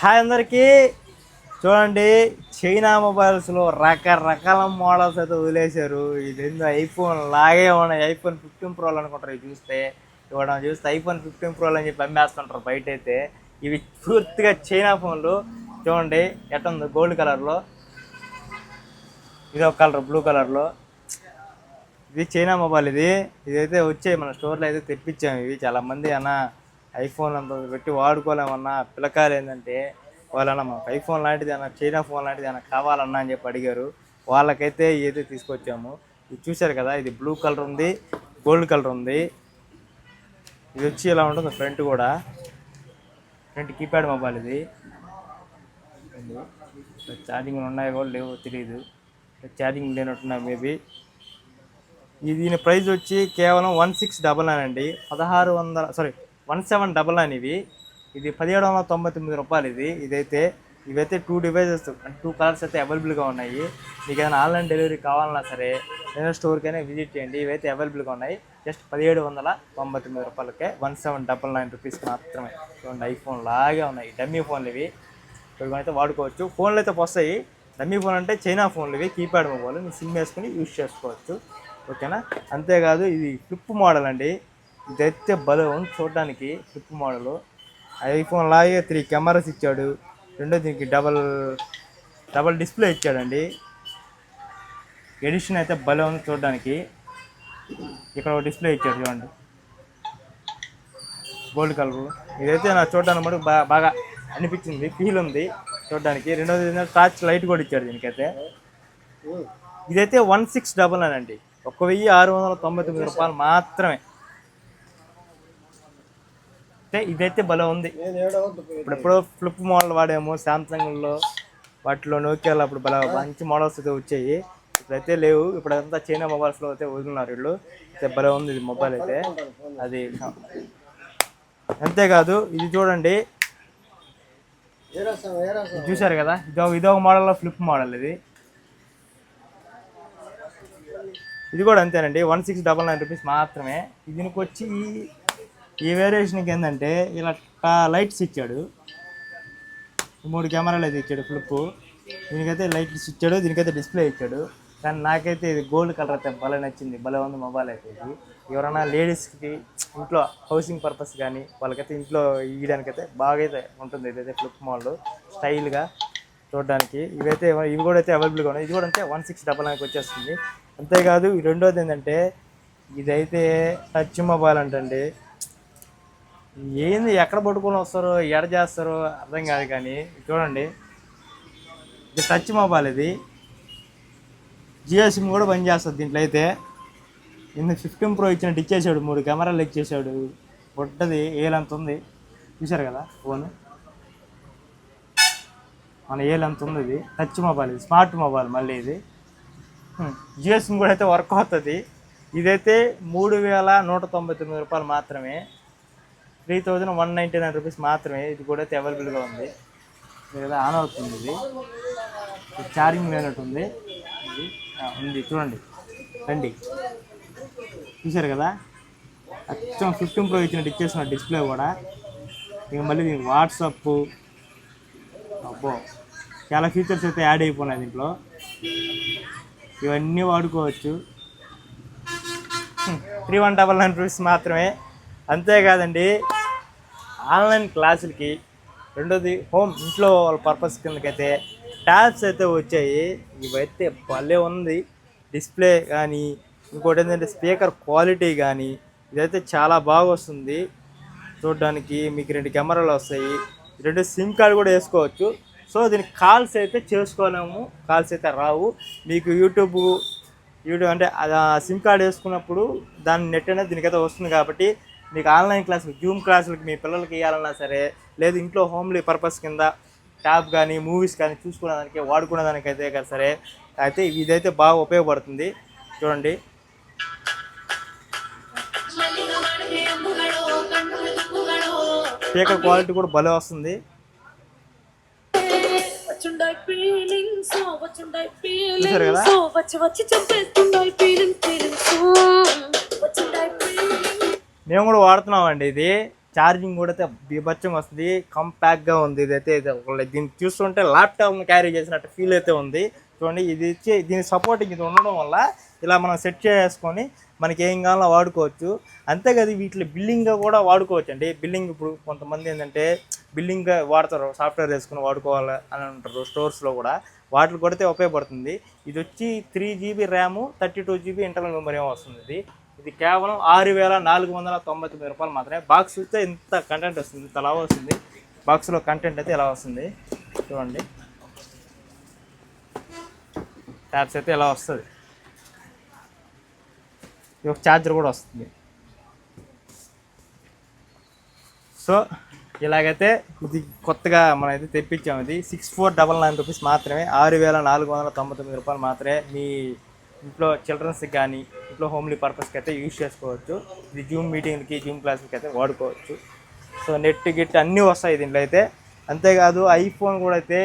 Hi అందరికీ. చూడండి China మొబైల్స్లో రకరకాల మోడల్స్ అయితే వదిలేశారు. ఇది ఏందో ఐఫోన్ లాగే ఉన్నాయి. ఐఫోన్ ఫిఫ్టీన్ ప్రోలు అనుకుంటారు ఇవి చూస్తే. ఇవ్వడం చూస్తే ఐఫోన్ ఫిఫ్టీన్ ప్రోలు అని చెప్పి అమ్మేస్తుంటారు బయట అయితే ఇవి పూర్తిగా చైనా ఫోన్లు. చూడండి ఎట్టుంది గోల్డ్ కలర్లో. ఇది ఒక కలర్ బ్లూ కలర్లో. ఇది చైనా మొబైల్ ఇది. ఇదైతే వచ్చాయి మన స్టోర్లో అయితే తెప్పించాము ఇవి. చాలా మంది అన్న ఐఫోన్ అంత పెట్టి వాడుకోలేమన్నా పిల్లకాయలు ఏంటంటే వాళ్ళన్నా మాకు ఐఫోన్ లాంటిది అన్న చైనా ఫోన్ లాంటిది అన్న కావాలన్నా అని చెప్పి అడిగారు. వాళ్ళకైతే ఏదో తీసుకొచ్చాము. ఇది చూశారు కదా ఇది బ్లూ కలర్ ఉంది గోల్డ్ కలర్ ఉంది. ఇది వచ్చి ఇలా ఉంటుంది ఫ్రంట్ కూడా. ఫ్రంట్ కీప్యాడ్ మొబైల్ ఇది. ఛార్జింగ్ ఉన్నాయో కూడా లేవో తెలియదు ఛార్జింగ్ లేనట్టున్నాయి మేబీ. ఇది దీని ప్రైస్ వచ్చి కేవలం వన్ సిక్స్ డబల్ నైన్ అండి. పదహారు వందల sorry one seven double nine ఇవి. ఇది పదిహేడు వందల తొంభై తొమ్మిది రూపాయలు ఇది. ఇదైతే ఇవైతే టూ డివైజెస్ టూ కలర్స్ అయితే అవైలబుల్గా ఉన్నాయి. మీకు ఏదైనా ఆన్లైన్ డెలివరీ కావాలన్నా సరే ఏదైనా స్టోర్కైనా విజిట్ చేయండి. ఇవైతే అవైలబుల్గా ఉన్నాయి. జస్ట్ పదిహేడు వందల తొంభై తొమ్మిది రూపాయలకే one seven double nine rupees మాత్రమే. చూడండి ఐఫోన్ లాగే ఉన్నాయి. డమ్మీ ఫోన్లు ఇవి. అయితే వాడుకోవచ్చు. ఫోన్లు అయితే వస్తాయి. డమ్మీ ఫోన్ అంటే చైనా ఫోన్లు ఇవి. కీప్యాడ్ మొబైల్ సిమ్ వేసుకుని యూజ్ చేసుకోవచ్చు. ఓకేనా అంతేకాదు ఇది ఫ్లిప్ మోడల్ అండి. ఇదైతే భలే ఉంది చూడడానికి ఫ్లిప్ మోడల్ ఐఫోన్ లాగే త్రీ కెమెరాస్ ఇచ్చాడు. రెండో దీనికి డబల్ డబల్ డిస్ప్లే ఇచ్చాడండి. ఎడిషన్ అయితే భలే ఉంది చూడడానికి ఇక్కడ ఒక డిస్ప్లే ఇచ్చాడు చూడండి. Gold colour. ఇదైతే నాకు చూడడానికి మటుకు బాగా బాగా అనిపించింది ఫీల్ ఉంది చూడడానికి. రెండోది ఏంటంటే టార్చ్ లైట్ కూడా ఇచ్చాడు దీనికైతే. ఇదైతే వన్ సిక్స్ డబల్ నైన్ అండి. ఒక వెయ్యి ఆరు వందల తొంభై తొమ్మిది రూపాయలు మాత్రమే. అంటే ఇదైతే భలే ఉంది. ఇప్పుడు ఎప్పుడో ఫ్లిప్ మోడల్ వాడాము సామ్సంగ్లో వాటిలో నోకియాలో అప్పుడు భలే మంచి మోడల్స్ అయితే వచ్చాయి. ఇప్పుడైతే లేవు. ఇప్పుడంతా చైనా మొబైల్స్లో అయితే వదిలినారు వీళ్ళు. అయితే భలే ఉంది ఇది మొబైల్ అయితే. అది అంతేకాదు ఇది చూడండి. ఇది చూశారు కదా? ఇదో ఇదొక మోడల్లో ఫ్లిప్ మోడల్ ఇది. ఇది కూడా అంతేనండి. One six double nine rupees మాత్రమే. దీనికి వచ్చి ఈ- వేరియేషన్కి ఏంటంటే ఇలా లైట్స్ ఇచ్చాడు. మూడు కెమెరాలు అయితే ఇచ్చాడు ఫ్లిప్ దీనికైతే లైట్స్ ఇచ్చాడు దీనికైతే డిస్ప్లే ఇచ్చాడు. కానీ నాకైతే ఇది గోల్డ్ కలర్ అయితే భలే నచ్చింది భలే ఉంది మొబైల్ అయితే ఇది. ఎవరైనా లేడీస్కి ఇంట్లో హౌసింగ్ పర్పస్ కానీ వాళ్ళకైతే ఇంట్లో ఇవ్వడానికైతే బాగా అయితే ఉంటుంది ఇదైతే ఫ్లిప్ మోడల్ స్టైల్గా చూడడానికి. ఇవైతే ఇవి కూడా అయితే అవైలబుల్గా ఉన్నాయి. ఇది కూడా అంతే వన్ సిక్స్ డబల్ నైన్కి వచ్చేస్తుంది. అంతేకాదు ఈ రెండోది ఏంటంటే ఇదైతే టచ్ మొబైల్ అంటండి. ఏంది ఎక్కడ పట్టుకొని వస్తారో ఎడ చేస్తారో అర్థం కాదు కానీ చూడండి. ఇది టచ్ మొబైల్ ఇది. జియో సిమ్ కూడా పనిచేస్తుంది దీంట్లో అయితే. నిన్న ఫిఫ్టీన్ ప్రో ఇచ్చినట్టు ఇచ్చేసాడు మూడు కెమెరాలు ఇచ్చేసాడు పొట్టది ఏలంత ఉంది? చూశారు కదా ఫోన్? మన ఏలంత ఉంది ఇది? టచ్ మొబైల్ ఇది స్మార్ట్ మొబైల్ మళ్ళీ ఇది. జియో సిమ్ కూడా అయితే వర్క్ అవుతుంది. ఇదైతే మూడు వేల నూట తొంభై తొమ్మిది రూపాయలు మాత్రమే. Three thousand one ninety nine rupees మాత్రమే ఇది కూడా అయితే అవైలబుల్గా ఉంది. లేదా కదా ఆన్ అవుతుంది ఇది. ఛార్జింగ్ లేనట్టుంది ఇది ఉంది చూడండి. రండి. చూశారు కదా? అచ్చం ఫిఫ్టీన్ ప్రో ఇచ్చినట్టు ఇచ్చేసిన డిస్ప్లే కూడా. ఇక మళ్ళీ దీనికి వాట్సప్. అబ్బో. చాలా ఫీచర్స్ అయితే యాడ్ అయిపోయినాయి దీంట్లో. ఇవన్నీ వాడుకోవచ్చు. Three one double nine rupees మాత్రమే. అంతేకాదండి. ఆన్లైన్ క్లాసులకి రెండోది హోమ్ ఇంట్లో వాళ్ళ పర్పస్ కిందకైతే ట్యాబ్స్ అయితే వచ్చాయి. ఇవైతే భలే ఉంది. డిస్ప్లే కానీ ఇంకోటి ఏంటంటే స్పీకర్ క్వాలిటీ కానీ ఇదైతే చాలా బాగా వస్తుంది. చూడడానికి మీకు రెండు కెమెరాలు వస్తాయి. రెండు సిమ్ కార్డు కూడా వేసుకోవచ్చు. సో దీనికి కాల్స్ అయితే చేసుకోలేము. కాల్స్ అయితే రావు. మీకు యూట్యూబ్ యూట్యూబ్ అంటే సిమ్ కార్డ్ వేసుకున్నప్పుడు దాని నెట్ అనేది దీనికైతే వస్తుంది కాబట్టి మీకు ఆన్లైన్ క్లాసులు జూమ్ క్లాసులకి మీ పిల్లలకి ఇవ్వాలన్నా సరే లేదు ఇంట్లో హోమ్లీ పర్పస్ కింద ట్యాబ్ కానీ మూవీస్ కానీ చూసుకునేదానికి వాడుకునేదానికి అయితే కదా సరే అయితే ఇదైతే బాగా ఉపయోగపడుతుంది. చూడండి. స్పీకర్ క్వాలిటీ కూడా భలే వస్తుంది. చూసారు కదా? మేము కూడా వాడుతున్నామండి ఇది. ఛార్జింగ్ కూడా అయితే వస్తుంది. కంపాక్ట్గా ఉంది ఇదైతే. ఇది దీన్ని చూస్తుంటే ల్యాప్టాప్ని క్యారీ చేసినట్టు ఫీల్ అయితే ఉంది. చూడండి ఇది ఇచ్చి దీని సపోర్టింగ్ ఇది ఉండడం వల్ల ఇలా మనం సెట్ చేసుకొని మనకి ఏం కావాలో వాడుకోవచ్చు. అంతేకాదు వీటిలో బిల్లింగ్గా కూడా వాడుకోవచ్చు అండి బిల్లింగ్ ఇప్పుడు కొంతమంది ఏంటంటే బిల్లింగ్గా వాడతారు. సాఫ్ట్వేర్ వేసుకుని వాడుకోవాలి అని అంటారు స్టోర్స్లో కూడా. వాటికి కొడితే ఉపయోగపడుతుంది. ఇది వచ్చి three GB RAM thirty two GB internal memory వస్తుంది ఇది. ఇది కేవలం ఆరు వేల నాలుగు వందల తొంభై తొమ్మిది రూపాయలు మాత్రమే. బాక్స్ చూస్తే ఇంత కంటెంట్ వస్తుంది ఇంత లావు వస్తుంది. బాక్స్లో కంటెంట్ అయితే ఇలా వస్తుంది? చూడండి. ట్యాబ్స్ అయితే ఇలా వస్తుంది? ఇది ఒక ఛార్జర్ కూడా వస్తుంది. సో ఇలాగైతే ఇది కొత్తగా మనం అయితే తెప్పించాము ఇది. Six four double nine rupees మాత్రమే ఆరు వేల నాలుగు వందల తొంభై తొమ్మిది రూపాయలు మాత్రమే మీ ఇంట్లో చిల్డ్రన్స్కి కానీ ఇంట్లో హోమ్లీ పర్పస్కి అయితే యూజ్ చేసుకోవచ్చు. ఇది జూమ్ మీటింగ్కి జూమ్ క్లాసులకి అయితే వాడుకోవచ్చు. సో నెట్ గిట్ అన్నీ వస్తాయి దీంట్లో అయితే. అంతేకాదు ఐఫోన్ కూడా అయితే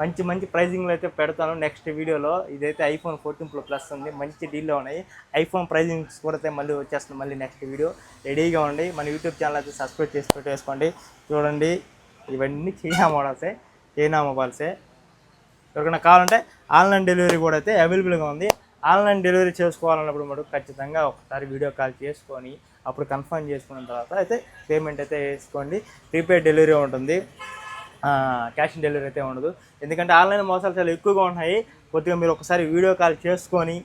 మంచి మంచి ప్రైజింగ్లో అయితే పెడతాను. నెక్స్ట్ వీడియోలో ఇదైతే ఐఫోన్ ఫోర్టీన్ ప్రో ప్లస్ ఉంది. మంచి డీల్లో ఉన్నాయి. ఐఫోన్ ప్రైజింగ్స్ కూడా అయితే మళ్ళీ వచ్చేస్తుంది మళ్ళీ నెక్స్ట్ వీడియో రెడీగా ఉండి మన యూట్యూబ్ ఛానల్ అయితే సబ్స్క్రైబ్ చేసి పెట్టేసుకోండి. చూడండి ఇవన్నీ చైనా మోడల్సే చైనా మొబైల్సే ఎవరికైనా కావాలంటే ఆన్లైన్ డెలివరీ కూడా అయితే అవైలబుల్గా ఉంది. ఆన్లైన్ డెలివరీ చేసుకోవాలన్నప్పుడు మటుకు ఖచ్చితంగా ఒకసారి వీడియో కాల్ చేసుకొని అప్పుడు కన్ఫర్మ్ చేసుకున్న తర్వాత అయితే పేమెంట్ అయితే వేసుకోండి. ప్రీపెయిడ్ డెలివరీ ఉంటుంది. క్యాష్ ఆన్ డెలివరీ అయితే ఉండదు. ఎందుకంటే ఆన్లైన్ మోసాలు చాలా ఎక్కువగా ఉన్నాయి. కొద్దిగా మీరు ఒకసారి వీడియో కాల్ చేసుకొని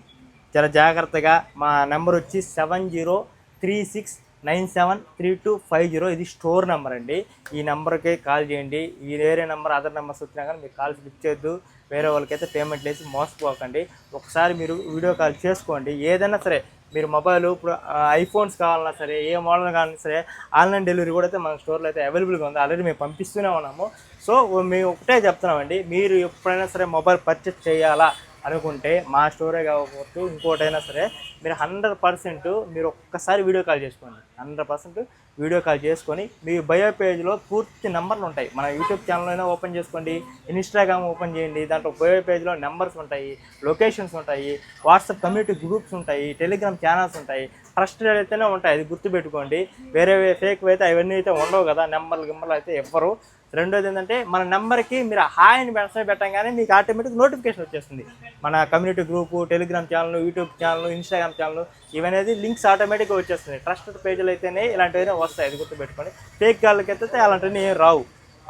చాలా జాగ్రత్తగా మా నెంబర్ వచ్చి seven zero three six nine seven three two five zero. ఇది స్టోర్ నెంబర్ అండి. ఈ నెంబర్కి కాల్ చేయండి. ఈ వేరే నెంబర్ అదర్ నెంబర్స్ వచ్చినా కానీ మీరు కాల్స్ లిఫ్ట్ చేయొద్దు. వేరే వాళ్ళకైతే పేమెంట్ వేసి మోసపోకండి. ఒకసారి మీరు వీడియో కాల్ చేసుకోండి. ఏదైనా సరే మీరు మొబైల్ ఇప్పుడు ఐఫోన్స్ కావాలన్నా సరే ఏ మోడల్ కావాలన్నా సరే ఆన్లైన్ డెలివరీ కూడా అయితే మన స్టోర్లో అయితే అవైలబుల్గా ఉంది. ఆల్రెడీ మేము పంపిస్తూనే ఉన్నాము. సో మేము ఒకటే చెప్తున్నామండి. మీరు ఎప్పుడైనా సరే మొబైల్ పర్చేస్ చేయాలా అనుకుంటే మా స్టోరే కాకపోతే ఇంకోటైనా సరే మీరు హండ్రెడ్ పర్సెంట్ మీరు ఒక్కసారి వీడియో కాల్ చేసుకోండి. హండ్రెడ్ పర్సెంట్ వీడియో కాల్ చేసుకొని మీ బయో పేజ్లో పూర్తి నెంబర్లు ఉంటాయి. మన యూట్యూబ్ ఛానల్ అయినా ఓపెన్ చేసుకోండి ఇన్స్టాగ్రామ్ ఓపెన్ చేయండి దాంట్లో బయో పేజ్లో నెంబర్స్ ఉంటాయి లొకేషన్స్ ఉంటాయి వాట్సాప్ కమ్యూనిటీ గ్రూప్స్ ఉంటాయి టెలిగ్రామ్ ఛానల్స్ ఉంటాయి. ట్రస్టెడ్ అయితేనే ఉంటాయి అది గుర్తుపెట్టుకోండి. వేరే ఫేక్ అయితే అవన్నీ అయితే ఉండవు కదా నెంబర్లు గిమ్మర్లు అయితే ఎవ్వరు. రెండోది ఏంటంటే మన నెంబర్కి మీరు హాయ్ని మెసేజ్ పెట్టగానే మీకు ఆటోమేటిక్ నోటిఫికేషన్ వచ్చేస్తుంది. మన community group Telegram channel YouTube channel Instagram channel ఇవనేది links ఆటోమేటిక్గా వచ్చేస్తుంది. ట్రస్టెడ్ పేజీలు అయితేనే ఇలాంటివైనా వస్తాయి అది గుర్తుపెట్టుకోండి. ఫేక్ వాళ్ళకి అయితే అలాంటివన్నీ ఏం రావు.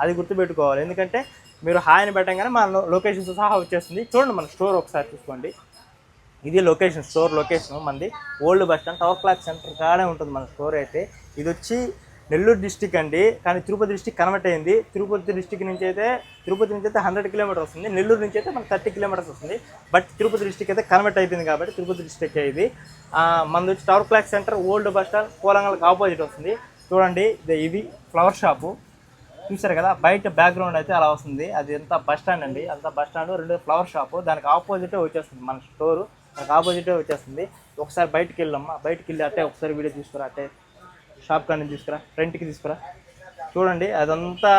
అది గుర్తుపెట్టుకోవాలి. ఎందుకంటే మీరు హాయిని పెట్టగానే మన లొకేషన్స్ సహా వచ్చేస్తుంది. చూడండి మన స్టోర్ ఒకసారి చూసుకోండి. ఇది లొకేషన్ స్టోర్ లొకేషన్ మనది old bus stand tower clock centre కాడే ఉంటుంది మన స్టోర్ అయితే. ఇది వచ్చి నెల్లూరు డిస్టిక్ అండి. కానీ తిరుపతి డిస్టిక్ కన్వర్ట్ అయింది. తిరుపతి డిస్టిక్ నుంచి అయితే తిరుపతి నుంచి అయితే హండ్రెడ్ కిలోమీటర్స్ వస్తుంది. నెల్లూరు నుంచి అయితే మనకు థర్టీ కిలోమీటర్స్ వస్తుంది. బట్ తిరుపతి డిస్టిక్ అయితే కన్వర్ట్ అయిపోయింది కాబట్టి తిరుపతి డిస్టిక్ ఇది. మనది వచ్చి tower clock centre old bus stand కోలంగల్కి opposite వస్తుంది. చూడండి ఇది ఫ్లవర్ షాపు చూసారు కదా బయట బ్యాక్గ్రౌండ్ అయితే అలా వస్తుంది. అది ఎంత బస్ స్టాండ్ అండి. అంత బస్ స్టాండ్ రెండు ఫ్లవర్ షాప్ దానికి ఆపోజిటే వచ్చేస్తుంది మన స్టోరు దానికి ఆపోజిటే వచ్చేస్తుంది. ఒకసారి బయటకు వెళ్ళమ్మా. బయటకు వెళ్ళి అట్టే ఒకసారి వీడియో తీసుకురా అట్టే. షాప్ కానీ తీసుకురా ఫ్రంట్కి తీసుకురా. చూడండి అదంతా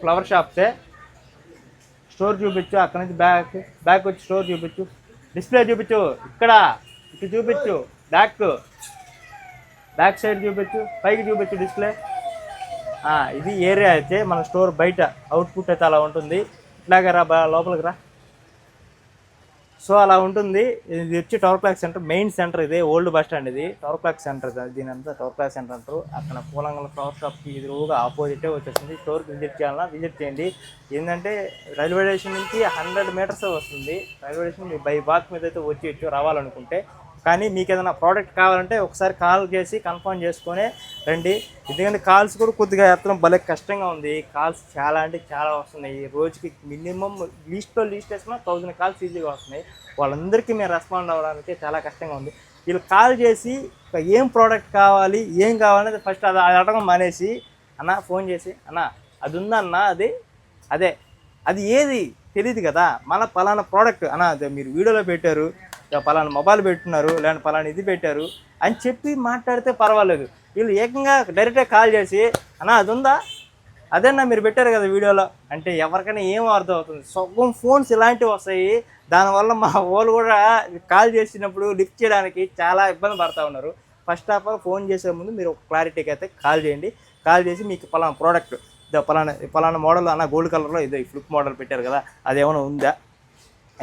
ఫ్లవర్ షాప్సే స్టోర్ చూపించు అక్కడ నుంచి బ్యాక్ బ్యాక్ వచ్చి స్టోర్ చూపించు. డిస్ప్లే చూపించు ఇక్కడ ఇటు చూపించు బ్యాక్ బ్యాక్ సైడ్ చూపించు పైకి చూపించు డిస్ప్లే ఇది ఏరియా అయితే మన స్టోర్ బయట అవుట్పుట్ అయితే అలా ఉంటుంది. ఇట్లాగే రా లోపలికి రా. సో అలా ఉంటుంది. ఇది వచ్చి tower clock centre main centre ఇది ఓల్డ్ బస్ స్టాండ్ ఇది. టవర్ ప్లాక్ సెంటర్ దీని అంతా టవర్ క్లాక్ సెంటర్ అంటారు. అక్కడ పూలంగల ఫ్లవర్ షాప్కి ఎదురుగా ఆపోజిటే వచ్చేస్తుంది. స్టోర్కి విజిట్ చేయాలన్నా విజిట్ చేయండి. ఏంటంటే రైల్వే స్టేషన్ నుంచి హండ్రెడ్ మీటర్స్ వస్తుంది. రైల్వే స్టేషన్ బై బాక్ మీద అయితే వచ్చి వచ్చి రావాలనుకుంటే కానీ మీకు ఏదైనా ప్రోడక్ట్ కావాలంటే ఒకసారి కాల్ చేసి కన్ఫర్మ్ చేసుకొని రండి. ఎందుకంటే కాల్స్ కూడా కొద్దిగా ఎత్తడం భలే కష్టంగా ఉంది. కాల్స్ చాలా అంటే చాలా వస్తున్నాయి. రోజుకి మినిమం లీస్ట్లో లీస్ట్ వేసుకున్నా థౌజండ్ కాల్స్ ఈజీగా వస్తున్నాయి. వాళ్ళందరికీ మేము రెస్పాండ్ అవ్వడానికి చాలా కష్టంగా ఉంది. వీళ్ళు కాల్ చేసి ఏం ప్రోడక్ట్ కావాలి ఏం కావాలనేది ఫస్ట్ అది అడగడం మానేసి అన్న ఫోన్ చేసి అన్న అది ఉందన్న అది? అదే. అది ఏది? తెలియదు కదా. మన పలానా ప్రోడక్ట్ అన్న అదే మీరు వీడియోలో పెట్టారు. పలానా మొబైల్ పెట్టున్నారు లేదంటే పలానా ఇది పెట్టారు అని చెప్పి మాట్లాడితే పర్వాలేదు. వీళ్ళు ఏకంగా డైరెక్ట్గా కాల్ చేసి అన్నా అది ఉందా అదేనా మీరు పెట్టారు కదా వీడియోలో? అంటే ఎవరికైనా ఏం అర్థం అవుతుంది. సగం ఫోన్స్ ఇలాంటివి వస్తాయి. దానివల్ల మా వాళ్ళు కూడా కాల్ చేసినప్పుడు లిఫ్ట్ చేయడానికి చాలా ఇబ్బంది పడతా ఉన్నారు. ఫస్ట్ ఆఫ్ ఆల్ ఫోన్ చేసే ముందు మీరు ఒక క్లారిటీకి అయితే కాల్ చేయండి. కాల్ చేసి మీకు పలానా ప్రోడక్ట్ ఇదో పలానా పలానా మోడల్ అన్న గోల్డ్ కలర్లో ఇదో ఈ ఫ్లిప్ మోడల్ పెట్టారు కదా అది ఏమైనా ఉందా?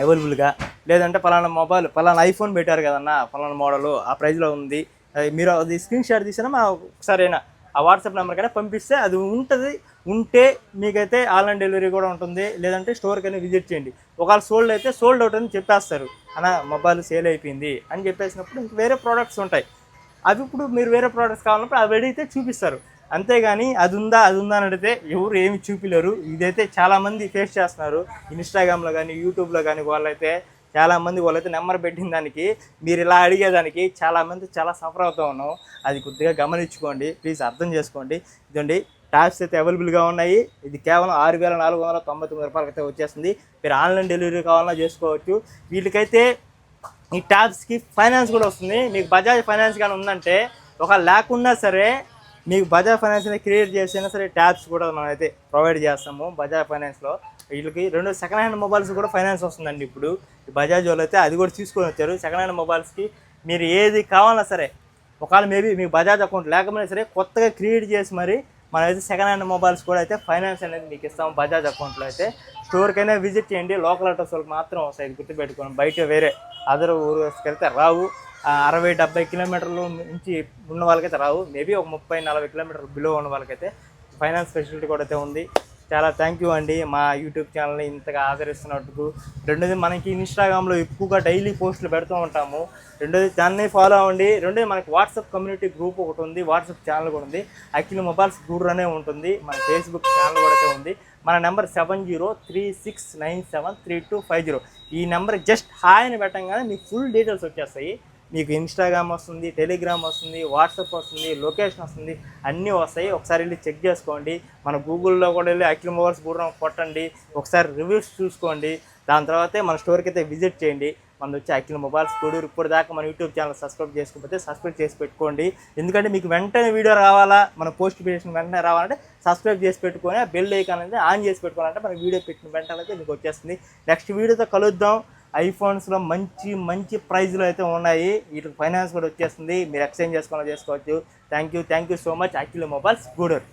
అవైలబుల్గా లేదంటే పలానా మొబైల్ పలానా ఐఫోన్ పెట్టారు కదన్నా పలానా మోడల్ ఆ ప్రైజ్లో ఉంది. అది మీరు అది స్క్రీన్ షాట్ తీసినా మా ఒకసారైనా ఆ వాట్సాప్ నెంబర్ కన్నా పంపిస్తే అది ఉంటుంది. ఉంటే మీకైతే ఆన్లైన్ డెలివరీ కూడా ఉంటుంది. లేదంటే స్టోర్కి అయినా విజిట్ చేయండి. ఒకవేళ సోల్డ్ అయితే సోల్డ్ అవుట్ అని చెప్పేస్తారు. అన్న మొబైల్ సేల్ అయిపోయింది అని చెప్పేసినప్పుడు ఇంక వేరే ప్రోడక్ట్స్ ఉంటాయి. అవి ఇప్పుడు మీరు వేరే ప్రోడక్ట్స్ కావాలన్నప్పుడు అవి అడిగితే చూపిస్తారు. అంతేగాని అది ఉందా అది ఉందా అని అడిగితే ఎవరు ఏమి చూపిలేరు. ఇదైతే చాలామంది ఫేస్ చేస్తున్నారు. ఇన్స్టాగ్రామ్లో కానీ యూట్యూబ్లో కానీ వాళ్ళైతే చాలామంది వాళ్ళైతే నెంబర్ పెట్టిన దానికి మీరు ఇలా అడిగేదానికి చాలామంది చాలా సఫర్ అవుతూ ఉన్నాం. అది కొద్దిగా గమనించుకోండి. ప్లీజ్ అర్థం చేసుకోండి. ఇదండి ట్యాబ్స్ అయితే అవైలబుల్గా ఉన్నాయి. ఇది కేవలం ఆరు వేల నాలుగు వందల తొంభై తొమ్మిది రూపాయలకి అయితే వచ్చేస్తుంది మీరు ఆన్లైన్ డెలివరీ కావాలన్నా చేసుకోవచ్చు. వీటికైతే ఈ ట్యాబ్స్కి ఫైనాన్స్ కూడా వస్తుంది. మీకు బజాజ్ ఫైనాన్స్ కానీ ఉందంటే ఒక లేకున్నా సరే మీకు బజాజ్ ఫైనాన్స్ అనేది క్రియేట్ చేసినా సరే ట్యాబ్స్ కూడా మనమైతే ప్రొవైడ్ చేస్తాము బజాజ్ ఫైనాన్స్లో వీళ్ళకి రెండు సెకండ్ హ్యాండ్ మొబైల్స్ కూడా ఫైనాన్స్ వస్తుందండి ఇప్పుడు. బజాజ్ వాళ్ళు అయితే అది కూడా తీసుకొని వచ్చారు. సెకండ్ హ్యాండ్ మొబైల్స్కి మీరు ఏది కావాలన్నా సరే ఒకవేళ మేబీ మీకు బజాజ్ అకౌంట్ లేకపోయినా సరే కొత్తగా క్రియేట్ చేసి మరి మనైతే సెకండ్ హ్యాండ్ మొబైల్స్ కూడా అయితే ఫైనాన్స్ అనేది మీకు ఇస్తాం బజాజ్ అకౌంట్లో అయితే. స్టోర్కైనా విజిట్ చేయండి. లోకల్ అడ్రస్ వాళ్ళకి మాత్రం వస్తాయి గుర్తుపెట్టుకోండి. బయట వేరే అదర్ ఊరికి వెళ్తే రావు. ఆ అరవై డెబ్బై కిలోమీటర్లు నుంచి ఉన్న వాళ్ళకైతే రావు. మేబీ ఒక ముప్పై నలభై కిలోమీటర్లు బిలో ఉన్న వాళ్ళకైతే ఫైనాన్స్ ఫెసిలిటీ కూడా అయితే ఉంది. చాలా థ్యాంక్ యూ అండి. మా యూట్యూబ్ ఛానల్ని ఇంతగా ఆదరిస్తున్నందుకు రెండోది మనకి ఇన్స్టాగ్రామ్లో ఎక్కువగా డైలీ పోస్టులు పెడుతూ ఉంటాము. రెండోది దాన్ని ఫాలో అవ్వండి. రెండోది మనకి వాట్సాప్ కమ్యూనిటీ గ్రూప్ ఒకటి ఉంది. వాట్సాప్ ఛానల్ కూడా ఉంది. యాక్చువల్లీ మొబైల్స్ గూడర్ అనే ఉంటుంది. మన ఫేస్బుక్ ఛానల్ కూడా ఉంది. మన number seven zero three six nine seven three two five zero ఈ నెంబర్ జస్ట్ హాయ్ అని పెట్టంగానే మీకు ఫుల్ డీటెయిల్స్ వచ్చేస్తాయి. మీకు ఇన్స్టాగ్రామ్ వస్తుంది టెలిగ్రామ్ వస్తుంది వాట్సాప్ వస్తుంది లొకేషన్ వస్తుంది అన్నీ వస్తాయి. ఒకసారి వెళ్ళి చెక్ చేసుకోండి. మన గూగుల్లో కూడా వెళ్ళి అఖిల్ మొబైల్స్ కూడా కొట్టండి. ఒకసారి రివ్యూస్ చూసుకోండి. దాని తర్వాతే మన స్టోర్కి అయితే విజిట్ చేయండి. మన వచ్చి అఖిల్ మొబైల్స్ కూడా ఇప్పుడు దాకా మన యూట్యూబ్ ఛానల్ సబ్స్క్రైబ్ చేసుకోకపోతే సబ్స్క్రైబ్ చేసి పెట్టుకోండి. ఎందుకంటే మీకు వెంటనే వీడియో రావాలా మన పోస్ట్ చేసిన వెంటనే రావాలంటే సబ్స్క్రైబ్ చేసి పెట్టుకొని బెల్ ఐకాన్ అనేది ఆన్ చేసి పెట్టుకోవాలంటే మన వీడియో పెట్టిన వెంటనే అయితే మీకు వచ్చేస్తుంది. నెక్స్ట్ వీడియోతో కలుద్దాం. ఐఫోన్స్లో మంచి మంచి ప్రైజ్లో అయితే ఉన్నాయి. వీటికి ఫైనాన్స్ కూడా వచ్చేస్తుంది. మీరు ఎక్స్చేంజ్ చేసుకోవాలో చేసుకోవచ్చు. Thank you thank you so much Akhil mobiles Gudur.